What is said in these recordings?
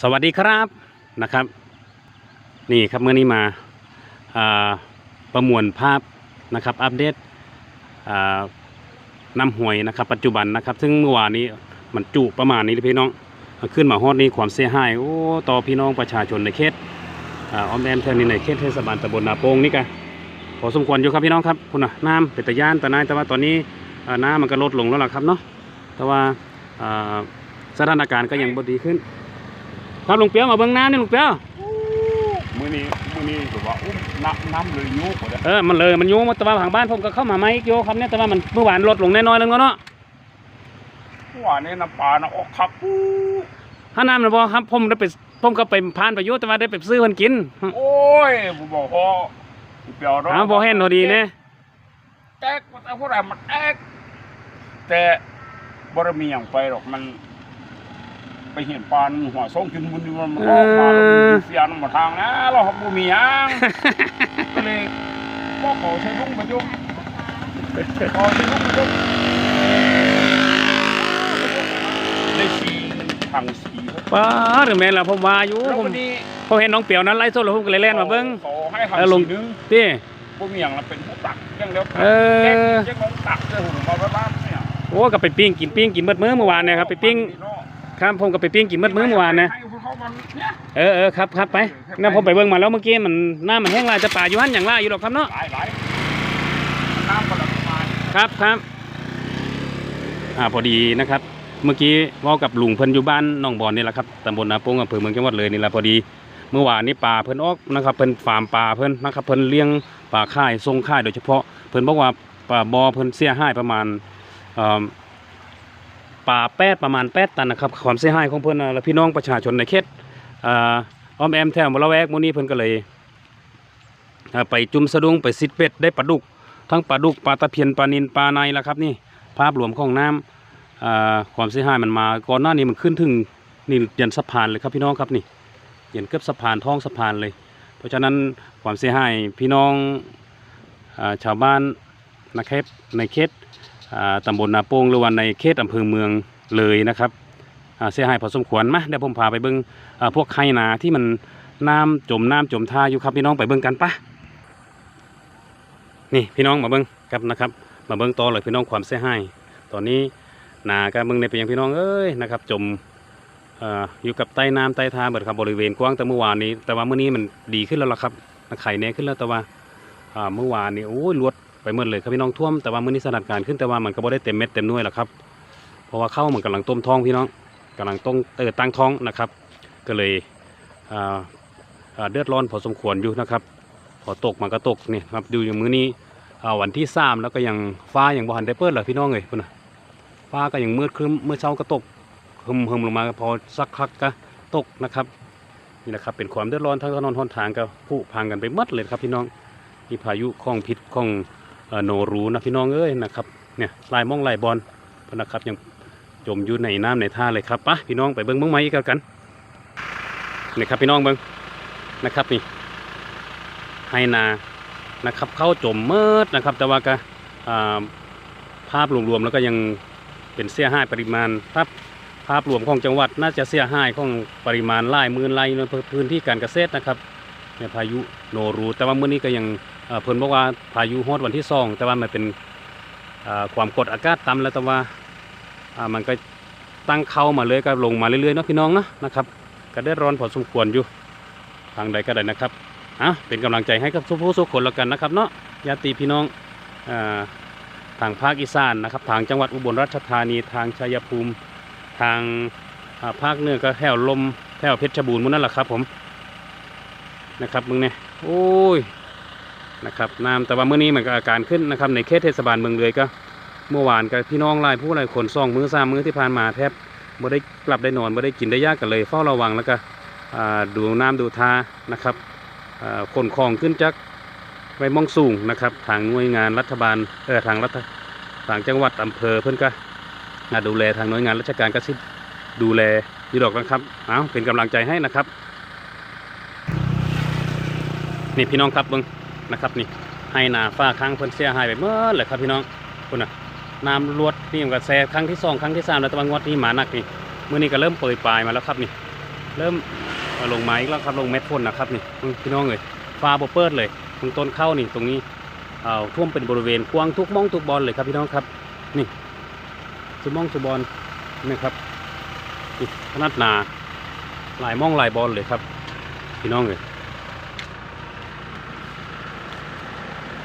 สวัสดีครับนะครับ นี่ครับเมื่อนี้มาาประมวลภาพนะครับอัปเดตอ่านำหวยนะครับ ปัจจุบันนะครับ ซึ่งเมื่อวานนี้มันจุประมาณนี้พี่น้องขึ้นมาฮอดนี้ความเสียหายโอ้ต่อพี่น้องประชาชนในเขตอ่าอมแอมเทนี่ในเขตเทศบาลตำบลนาโปงนี่กันพอสมควรอยู่ครับพี่น้องครับคุณน่ะน้ำเป็นตะย่านต่นายแต่ว่าตอนนี้น้ำมันก็ลดลงแล้วล่ะครับเนาะแต่ว่า สถานการณ์ก็ยังบ่ดีขึ้น ครับลุงเปียวมาเบิ่งน้ำนี่ลุงเปียวมื้อนี้มื้อนี้ก็ว่าอุ้มน้ำน้ำเลยยุบหมดเลยเออมันเลยมันอยู่มาแต่ว่าทางบ้านผมก็เข้ามาไม่โยครับเนี่ยแต่ว่ามันเมื่อวานลดลงแน่นอนแล้วเนาะว่านี่น้ำปลาน่ะออกคักอู้ถ้าน้ำนะบ่ครับผมได้ไปผมก็ไปผ่านไปอยู่แต่ว่าได้ไปซื้อคนกิน โอ้ยบ่บอกพอเปรียวดอกอ้าวบ่เห็นพอดีเนี่ยแตกมันเอาผู้ใดมันแตกแต่บ่ได้มีหยังไปหรอกมัน ไปเห็นปลาหนึ่งหัวส่งกินมันอยู่มันออกมาแล้วมันเสียนมาทางนะเราบ่มีหยังก็เลยบ่ขอใช้ลุงมาจุขอใช้ลุงมาจุได้สีทางสีครับป้าหรือแม่นล่ะผมว่าอยู่แล้วผมวันนี้ผมเห็นน้องเปียวนั้นไล่สดแล้วผมก็เลยแล่นมาเบิ่งขอให้ทางแล้วลงสีหนึงติพวกมีอย่างเราเป็นผู้ตักอย่างเดียวเออแจ้งแจ้งของตักเจ้าหุ่นมาบ้านเนี่ยโอ้ก็ไปปิ้งกินปิ้งกินเบิดมื้อเมื่อวานเนี่ยครับไปปิ้ง ครับผมก็ไปปิ้งกินเบิดมื้อเมื่อวานนะให้เขามันเนี่ยเออเออครับครับไปนั่นผมไปเบิ่งมาแล้วเมื่อกี้มันหน้ามันแห้งลายจะป่าอยู่หันอย่างล่าอยู่หรอกครับเนาะหลายหลายน้ำกระดับมาครับครับอ่าพอดีนะครับ เมื่อกี้เว่ากับลุงเพิ่นอยู่บ้านหนองบอนนี่แหละครับตำบลนาโปงอำเภอเมืองจังหวัดเลยนี่แหละพอดีเมื่อวานนี้ปลาเพิ่นออกนะครับเพิ่นฟาร์มปลาเพิ่นนะครับเพิ่นเลี้ยงปลาค่ายทรงค่ายโดยเฉพาะเพิ่นบอกว่าปลาบอเพิ่นเสียหายประมาณเอ่อ ปลาแปดประมาณแปดตันนะครับความเสียหายของเพิ่นน่ะแล้วพี่น้องประชาชนในเขตอ้อมแอมแถวมละแวกมื้นี้เพิ่นก็เลยไปจุ่มสะดุ้งไปซิดเป็ดได้ปลาดุก ทั้งปลาดุกปลาตะเพียนปลานินปลาในละครับนี่ภาพรวมของน้ำอ่าความเสียหายมันมาก่อนหน้านี้มันขึ้นถึงนี่ยันสะพานเลยครับพี่น้องครับนี่ยันเกือบสะพานท้องสะพานเลย เพราะฉะนั้นความเสียหายพี่น้องอชาวบ้านนะครับในเขต ตำบลนาโปงหรือว่าในเขตอำเภอเมืองเลยนะครับเสียหายพอสมควรมาเดี๋ยวผมพาไปเบิ้งอ่าพวกไข่นาที่มันน้ำจมน้ำจมท่าอยู่ครับพี่น้องไปเบิ้งกันปะนี่พี่น้องมาเบิ้งครับนะครับ มาเบิ้งต่อเลยพี่น้องความเสียหายตอนนี้นาการเบิ้งในเป็นอย่างพี่น้องเอ้ยนะครับ จมออยู่กับใต้น้ำใต้ทางเบิดครับบริเวณกว้างแต่เมื่อวานนี้ แต่ว่าเมื่อนี้มันดีขึ้นแล้วล่ะครับไข่แน่ขึ้นแล้วแต่ว่าเมื่อวานนี้โอ้ยลวด ไปหมดเลยครับพี่น้องท่วมแต่ว่ามื่อนี้สถานการณ์ขึ้นแต่ว่ามันก็บ่ได้เต็มเม็ดเต็มหน่วยหรอกครับเพราะว่าข้าวมันกำลังต้มท้องพี่น้องกำลังต้องเออตั้งท้องนะครับ ก็เลยเดือดร้อนพอสมควรอยู่นะครับ พอตกมันก็ตกนี่ครับดูอย่างมื้อนี้วันที่สามแล้วก็ยังฟ้าอยังบ่หันได้เปิดเลยพี่น้องเลยพุ่นนะฟ้าก็ยังมืดครึ้มเมื่อเช้าก็ตกหึมหึมลงมาพอสักพักก็ตกนะครับนี่แหละครับเป็นความเดือดร้อนทั้งถนนหนทางก็ผุพังกันไปหมดเลยครับพี่น้องมีพายุข้องพิษข้อง โนรูนะพี่น้องเอ้ยนะครับเนี่ยลายมองลายบอลพนะครับยังจมอยู่ในน้ำในท่าเลยครับปะพี่น้องไปเบิ้งเบิ้งไม้กแล้วกันนี่ครับพี่น้องเบิ้งนะครับนี่ให้นานะครับเข้าจมเมิดนะครับ แต่ว่าก็ภาพรวมๆแล้วก็ยังเป็นเสียหายปริมาณภาพภาพรวมของจังหวัดน่าจะเสียหายของปริมาณหลายมื่นไร่ในพื้นที่การเกษตรนะครับ พายุโนรูแต่ว่าเมื่อนี้ก็ยังเพิ่นบอกว่าพายุฮอดวันที่สองแต่ว่ามันเป็นความกดอากาศต่ำแล้วแต่ว่ามันก็ตั้งเข้ามาเลยก็ลงมาเรื่อยๆเนาะพี่น้องเนาะนะครับก็ได้ร้อนพอสมควรอยู่ทางใดก็ได้นะครับอะเป็นกำลังใจให้กับทุกผู้ทุกคนแล้วกันนะครับเนาะญาติพี่น้องอทางภาคอีสานนะครับทางจังหวัดอุบลราชธานีทางชัยภูมิ ทางภาคเหนือก็แถวลมแถวเพชรบูรณ์มุ่นนั่นแหละครับผม นะครับมึงเนี่ยโอ้ยนะครับน้ำแต่ว่าเมื่อนี้มันก็อาการขึ้นนะครับในเขตเทศบาลเมืองเลยก็ เมื่อวานกับพี่น้องหลายผู้หลายคนซ่องมือสามมือที่ผ่านมาแทบไม่ได้กลับได้นอนไม่ได้กินได้ยากกันเลยเฝ้าระวังแล้วก็ดูน้ำดูทานะครับขนของขึ้นจากไปมองสูงนะครับ ทางหน่วยงานรัฐบาลเออทางรัฐทางจังหวัดอำเภอเพื่อนก็ดูแลทางหน่วยงานราชการก็สิดูแลดีดอกนะครับเอาเป็นกำลังใจให้นะครับ นี่พี่น้องครับเบิ้งนะครับนี่ให้นาฝ้าค้างเพิ่นเสียหายไปเมื่อเลยครับพี่น้องคุณน่ะน้ำรวดนี่มันก็แซ่ครั้งที่สองครั้งที่สามแล้วตะวันงวดนี้หมาหนักนี่มื้อนี้ก็เริ่มเปิดปลายมาแล้วครับนี่ เริ่มลงมาอีกแล้วครับลงเม็ดฝนนะครับนี่พี่น้องเลยฟ้าบเปิดเลยตรงต้นเข้านี่ตรงนี้เอาท่วมเป็นบริเวณกว้างทุกหมองทุกบอลเลยครับพี่น้องครับนี่ทุกหมองทุกบอลนะครับนี่ขนาดหนาหลายหมองหลายบอลเลยครับ พี่น้องเลย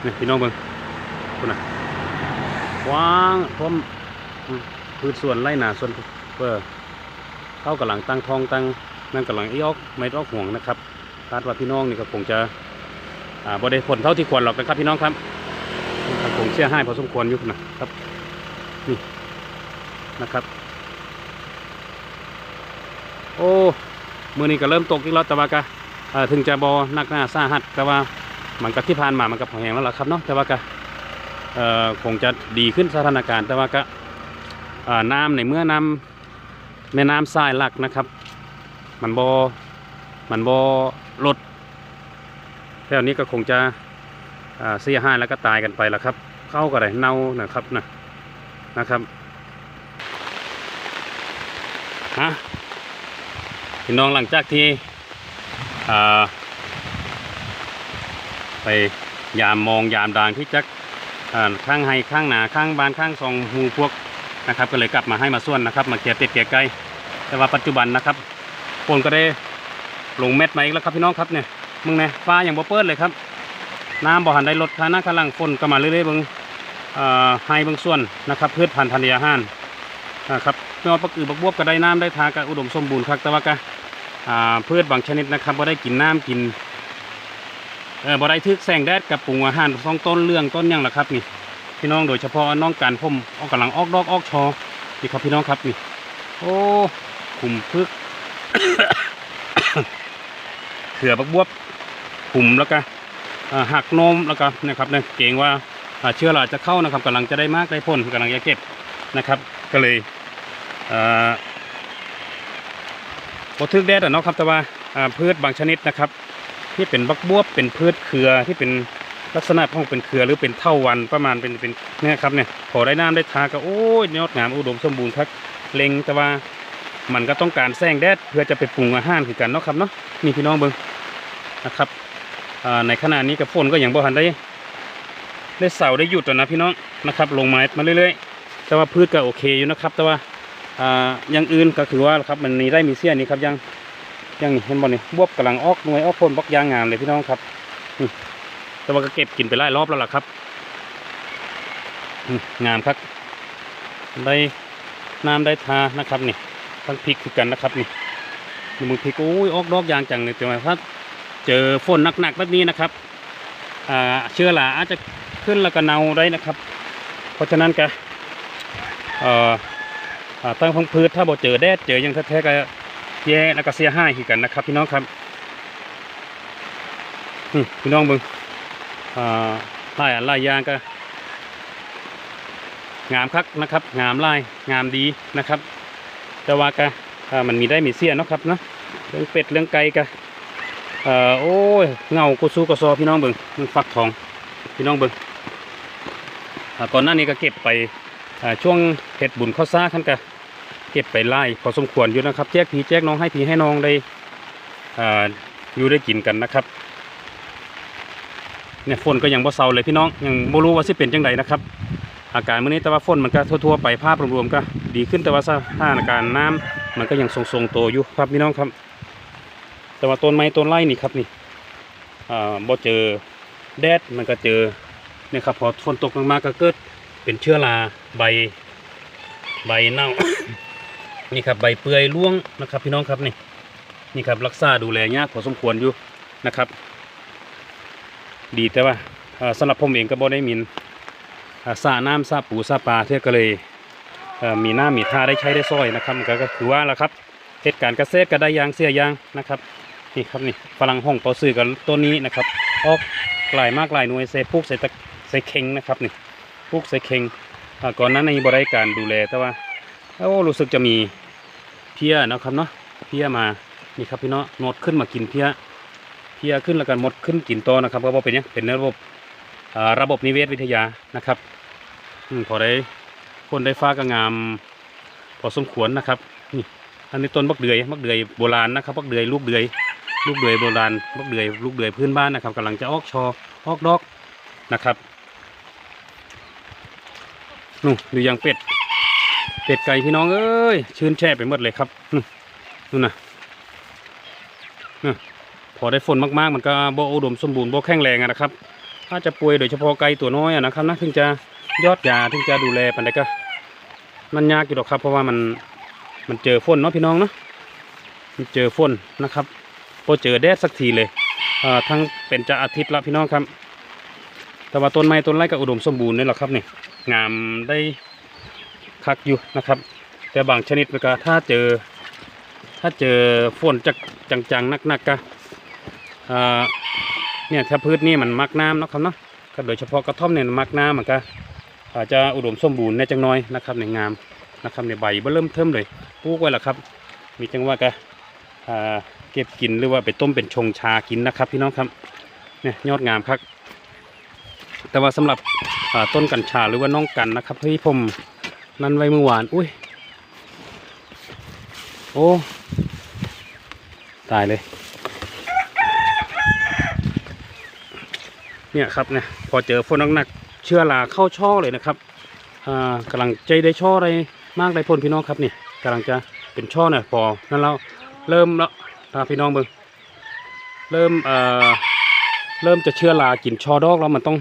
นี่พี่น้องเบิ่งคุณน่ะกว้างท่วมอืมพืชสวนไร่นาสวนเพื่อเข้ากำลังตั้งทองตั้งนั่นกำลังอีออกไม่ออกห่วงนะครับคาดว่าพี่น้องนี่ก็คงจะอ่าบ่ได้ผลเท่าที่ควรหรอกนะครับพี่น้องครับคงเชื่อให้พอสมควรอยู่นะครับนี่นะครับ โอ้มือนี้ก็เริ่มตกอีกแล้วแต่ว่าก็ถึงจะบอนักหน้าสาหัสแต่ว่า มันก็ที่ผ่านมามันก็พอแห้งแล้วล่ะครับเนาะแต่ว่าก็คงจะดีขึ้นสถานการณ์ แต่ว่าก็น้ำในเมื่อน้ำแม่น้ำทรายหลักนะครับ มันบอมันบอลดแล้วนี้ก็คงจะเสียหายแล้วก็ตายกันไปแล้วครับ เข้าก็ได้เน่านะครับนะนะครับฮะพี่น้องหลังจากที่อ่า ไปยามมองยามดางที่จักข้างให้ข้างหนาข้างบานข้างซองหูพวกนะครับ ก็เลยกลับมาให้มาส่วนนะครับ มาเกียร์เป็ดเกียร์ไก่แต่ว่าปัจจุบันนะครับฝนก็ได้ลงเม็ดมาอีกแล้วครับพี่น้องครับเนี่ยมึงเนี่ยฟ้าอย่างบ่เปิดเลยครับ น้ำบ่หันได้ลดค่าน้ำกำลังฝนก็มาเรื่อยๆเบิ่งอ่าให้บางส่วนนะครับพืชพันธุ์ธัญญาหารนะครับไม่ว่าปักอือปักบวบก็ได้น้ำได้ทาก็อุดมสมบูรณ์ครับแต่ว่าก็พืชบางชนิดนะครับบ่ได้กินน้ำกิน เออบ่ได้ทึกแสงแดดกับปรุงอาหารท้องต้นเรื่องต้นยังล่ะครับนี่พี่น้องโดยเฉพาะน้องการพ่มออกกำลังออกดอกออกชอนี่ครับพี่น้องครับนี่โอ้ขุมพึกเขือบักบวบขุมแล้วก็หักนมแล้วก็นะครับเนี่ยเกรงว่าเชื้อราจะเข้านะครับกำลังจะได้มากได้ผลกำลังจะเก็บนะครับ ก็เลยอ่าบ่ทึกแดดอะเนาะครับแต่ว่าพืชบางชนิดนะครับ ที่เป็นบักบวบเป็นพืชเครือที่เป็นลักษณะของเป็นเครือหรือเป็นเท่าวันประมาณเป็นเป็นเนี่ยครับเนี่ยพอได้น้ำได้ทาก็โอ้ยยอดงามอุดมสมบูรณ์ครับเล็งแต่ว่ามันก็ต้องการแสงแดดเพื่อจะไปปรุงอาหารคือกันเนาะครับเนาะนี่พี่น้องเบิ่งนะครับในขณะนี้กับฝนก็ยังบ่ทันได้ได้เสาได้หยุดอะนะพี่น้องนะครับ ลงไม้มาเรื่อยๆ แต่ว่าพืชก็โอเคอยู่นะครับ แต่ว่าอย่างอื่นก็คือว่าครับมันมีได้มีเสี้ยนี่ครับยัง ยังนี่เห็นบ่นี่บวบกำลังออกหน่วยออกผลบักยางงามเลยพี่น้องครับแต่ว่าก็เก็บกินไปหลายรอบแล้วล่ะครับงามครับ ได้น้ำได้ทานะครับนี่ทั้งพริกคือกันนะครับนี่นี่มึงพริกโอ้ยออกดอกยางจังเลยแต่ว่าถ้าเจอฝนหนักๆแบบนี้นะครับอ่าเชื้อราอาจจะขึ้นแล้วก็เน่าได้นะครับ เพราะฉะนั้นก็เอ่ออ่าตั้งพังพืชถ้าบ่เจอแดดเจอยังแท้ๆก็ แย่แล้วก็เสียหายคือกันนะครับ พี่น้องครับนี่พี่น้องเบิ่งอ่าลายอันลายยางก็ งามคักนะครับ งามลายงามดีนะครับ แต่ว่าก็มันมีได้มีเสียเนาะครับเนาะเรื่องเป็ดเรื่องไก่ก็โอ้ยเงากุซูกซอพี่น้องเบิ่งมันฟักทองพี่น้องเบิ่งก่อนหน้านี้ก็เก็บไปช่วงเห็ดบุญข้าวซ่าขั้นกะ เก็บไปไล่พอสมควรอยู่นะครับ แจกพีแจกน้องให้พีให้น้องได้อ่าอยู่ได้กินกันนะครับเนี่ยฝนก็ยังบ่เซาเลยพี่น้องยังบ่รู้ว่าสิเป็นจังไดนะครับ อาการมื้อนี้แต่ว่าฝนมันก็ทั่วๆไปภาพรวมๆก็ดีขึ้นแต่ว่าสถานการณ์น้ำมันก็ยังทรงๆโตอยู่ครับพี่น้องครับ แต่ว่าต้นไม้ต้นไร่นี่ครับนี่อ่าบ่เจอแดดมันก็เจอเนี่ยครับพอฝนตกมากๆก็เกิดเป็นเชื้อราใบใบเน่า นี่ครับใบเปื่อยร่วงนะครับพี่น้องครับนี่นี่ครับรักษาดูแลยากพอสมควรอยู่นะครับ ดีแต่ว่าอ่าสำหรับผมเองก็บ่ได้มีอ่าสระน้ำสระปูสระปลาเที่ยก็เลยมีหน้ามีท่าได้ใช้ได้ซอยนะครับก็คือว่าละครับเหตุการณ์เกษตรก็ได้ยางเสียยางนะครับนี่ครับนี่ฝรั่งห้องเปาซื้อกันต้นนี้นะครับออกหลายมากหลายหน่วยเซพุกใส่ตะใส่เข่งนะครับนี่พุกใส่เข่งก่อนหนั้นในบริการดูแลแต่ว่า โอ้รู้สึกจะมีเพี้ยนะครับเนาะเพี้ยมานี่ครับพี่เนาะหมดขึ้นมากินเพี้ยเพี้ยขึ้นแล้วกันหมดขึ้นกินต่อนะครับก็เป็นหยังเป็นระบบระบบนิเวศวิทยานะครับอพอได้คนได้ฟ้ากระงามพอสมควรนะครับนี่อันนี้ต้นบักเดือยบักเดือยโบราณนะครับบักเดือยลูกเดือยลูกเดือยโบราณบักเดือยลูกเดือยพื้นบ้านนะครับกำลังจะออกชอออกดอกนะครับนู่นดูยังเป็ด เป็ดไก่พี่น้องเอ้ยชื่นแช่ไปหมดเลยครับนู่นนู่นะนะพอได้ฝนมากๆ มันก็บ่อุดมสมบูรณ์บ่แข็งแรงอะนะครับ ถ้าจะป่วยโดยเฉพาะไก่ตัวน้อยนะครับนะถึงจะยอดยาถึงจะดูแลปันใดก็ มันยากอยู่หรอกครับ เพราะว่ามันมันเจอฝนเนาะพี่น้องเนาะมันเจอฝนนะครับพอเจอแดดสักทีเลยเอ่อทั้งเป็นจะอาทิตย์ละพี่น้องครับ แต่ว่าต้นไม้ต้นไร่ก็อุดมสมบูรณ์นี่แหละครับนี่งามได้ คักอยู่นะครับ แต่บางชนิดมันก็ถ้าเจอ ถ้าเจอฝนจากจังๆนักๆก็เอ่อเนี่ยถ้าพืชนี่มันมักน้ำนะครับเนาะก็โดยเฉพาะกระท่อมเนี่ยมักน้ำมันก็อาจจะอุดมสมบูรณ์ในจังน้อยนะครับในงามนะครับในใบเบิ่เริ่มเทิมเลยปลูกไว้แล้วครับ มีจังว่าก็เก็บกินหรือว่าไปต้มเป็นชงชากินนะครับ พี่น้องครับเนี่ยยอดงามครับแต่ว่าสำหรับต้นกัญชาหรือว่าน้องกันนะครับที่ผม นั่นไว้เมื่อวาน อุ้ย โอ้ ตายเลย เนี่ยครับเนี่ย พอเจอฝนหนักๆเชื้อราเข้าช่อเลยนะครับ อ่ากำลังใจได้ช่ออะไรมากได้ผลพี่น้องครับนี่กำลังจะเป็นช่อเนี่ยพอ นั่นเราเริ่มแล้วตาพี่น้องเบิ่งเริ่มเอ่อเริ่มจะเชื้อรากินช่อดอกแล้วมันต้อง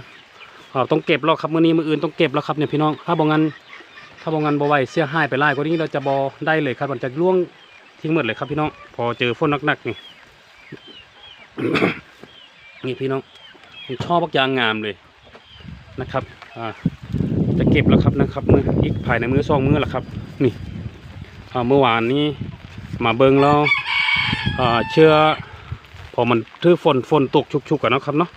อ่อต้องเก็บแล้วครับมื้อนี้มื้ออื่นต้องเก็บแล้วครับเนี่ยพี่น้องถ้าบ่งั้น ถ้าบ่งั้นบ่ไหวเสียหายไปหลายกว่านี้เราจะบ่ได้เลยครับมันจะร่วงทิ้งหมดเลยครับพี่น้อง พอเจอฝนหนักๆนี่นี่พี่น้องผมชอบบักยางงามเลยนะครับอ่าจะเก็บแล้วครับนะครับมืออีกภายในมือสองมือแล้วครับ นี่เมื่อวานนี้มาเบิงแล้วอ่าเชื่อพอมันถือฝนฝนตกชุกๆกันนะครับเนาะ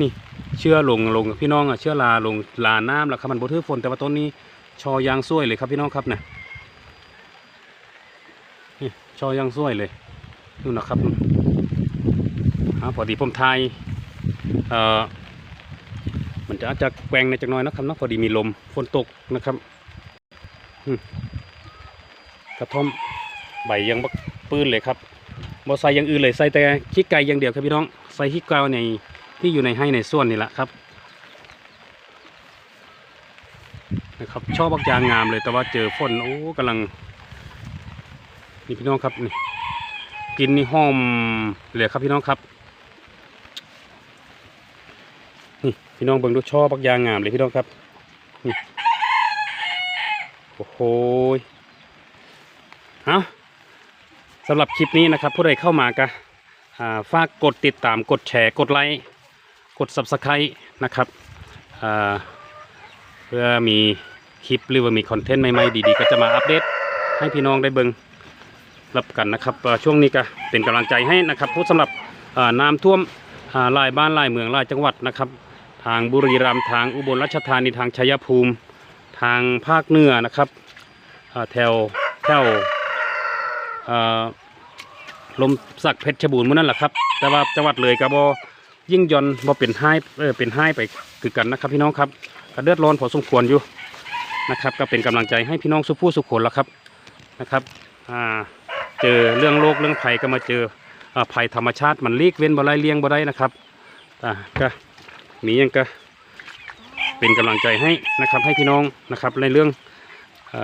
นี่เชื่อลงลงพี่น้องอะเชื่อลาลงลาน้ำแล้วครับมันบ่ถือฝนแต่ว่าต้นนี้ ชอยางซ้วยเลยครับพี่น้องครับเนี่ยนี่ชอยางซ้วยเลยนู่นนะครับนู่นอ่าพอดีผมทายเอ่อมันจะอาจจะแกว่งในจักหน้อยนะครับนะพอดีมีลมฝนตกนะครับกระท่อมใบยังบักปื้นเลยครับบ่ใส่อย่างอื่นเลยใส่แต่ขี้ไก่อย่างเดียวครับพี่น้องใส่ขี้ไก่ในที่อยู่ในให้ในส่วนนี่แหละครับนะครับ ชอบบักยางงามเลย แต่ว่าเจอฝนโอ้กำลัง นี่พี่น้องครับนี่กินนี่หอมเลยครับพี่น้องครับนี่พี่น้องเบิ่งดูช่อบักยางงามเลยพี่น้องครับนี่โอ้โหยเอาสำหรับคลิปนี้นะครับ ผู้ใดเข้ามาก็อ่าฝากกดติดตามกดแชร์กดไลค์กด subscribe นะครับเพื่อมี คลิปหรือว่ามีคอนเทนต์ใหม่ๆดีๆ ก็จะมาอัปเดตให้พี่น้องได้เบิ่งรับกันนะครับช่วงนี้ก็เป็นกำลังใจให้นะครับผู้สำหรับน้ำท่วมหลายบ้านหลายเมืองหลายจังหวัดนะครับ ทางบุรีรัมย์ทางอุบลราชธานีทางชัยภูมิ ทางภาคเหนือนะครับแถวแถวลมสักเพชรบูรณ์มื่อนั่นแหละครับ แต่ว่าจังหวัดเลยกับบยิ่งยอนบ่เป็นให้เป็นให้ไปคือกันนะครับพี่น้องครับเดือดร้อนพอสมควรอยู่ นะครับ ก็เป็นกำลังใจให้พี่น้องสุผู้สุขคนแล้วครับนะครับเจอเรื่องโรคเรื่องภัยก็มาเจออภัยธรรมชาติมันเลีกเว้นบ่ได้เลี่ยงบ่ได้นะครับก็มียังก็เป็นกำลังใจให้นะครับให้พี่น้องนะครับในเรื่องเอ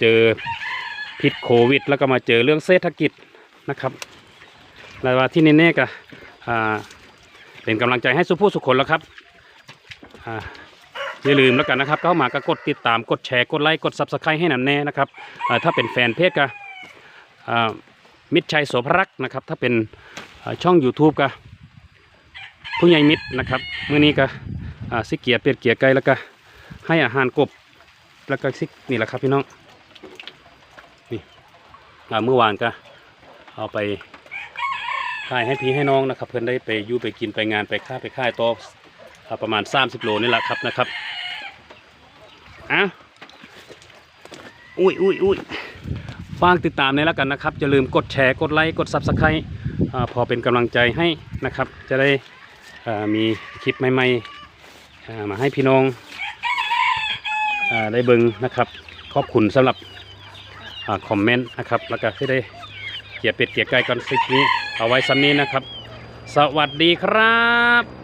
เจอพิษโควิด แล้วก็มาเจอเรื่องเศรษฐกิจนะครับแล้วว่าที่แน่ๆก็เป็นกำลังใจให้สุผู้สุขคนแล้วครับ อย่าลืมแล้วกันนะครับเข้ามาก็กดติดตามกดแชร์กดไลค์กดซับสไครต์ให้หนำแน่นะครับถ้าเป็นแฟนเพจก็มิตรชัยโสภรักษ์นะครับ ถ้าเป็นช่อง YouTube ก็ผู้ใหญ่มิตรนะครับเมื่อนี้ก็สิเกียเป็ดเกียไก่แล้วก็ให้อาหารกบแล้วก็สินี่แหละครับพี่น้องนี่เมื่อวานก็เอาไปขายให้พี่ให้น้องนะครับ เพื่อนได้ไปยู่ไปกินไปงานไปค่าไปค่ายต่อ อ่าประมาณ 30 โลนี่แหละครับนะครับอ้าอุ้ยอุ้ยอุ้ยฝากติดตามในแล้วกันนะครับอย่าลืมกดแชร์กดไลค์กดซับสไครต์พอเป็นกำลังใจให้นะครับ จะได้มีคลิปใหม่ๆมาให้พี่น้องอได้เบิ่งนะครับ ขอบคุณสำหรับอคอมเมนต์นะครับ แล้วก็ที่ได้เกียร์เป็ดเกียร์ไก่กันคลิปนี้ เอาไว้ซ้ำนี้นะครับ สวัสดีครับ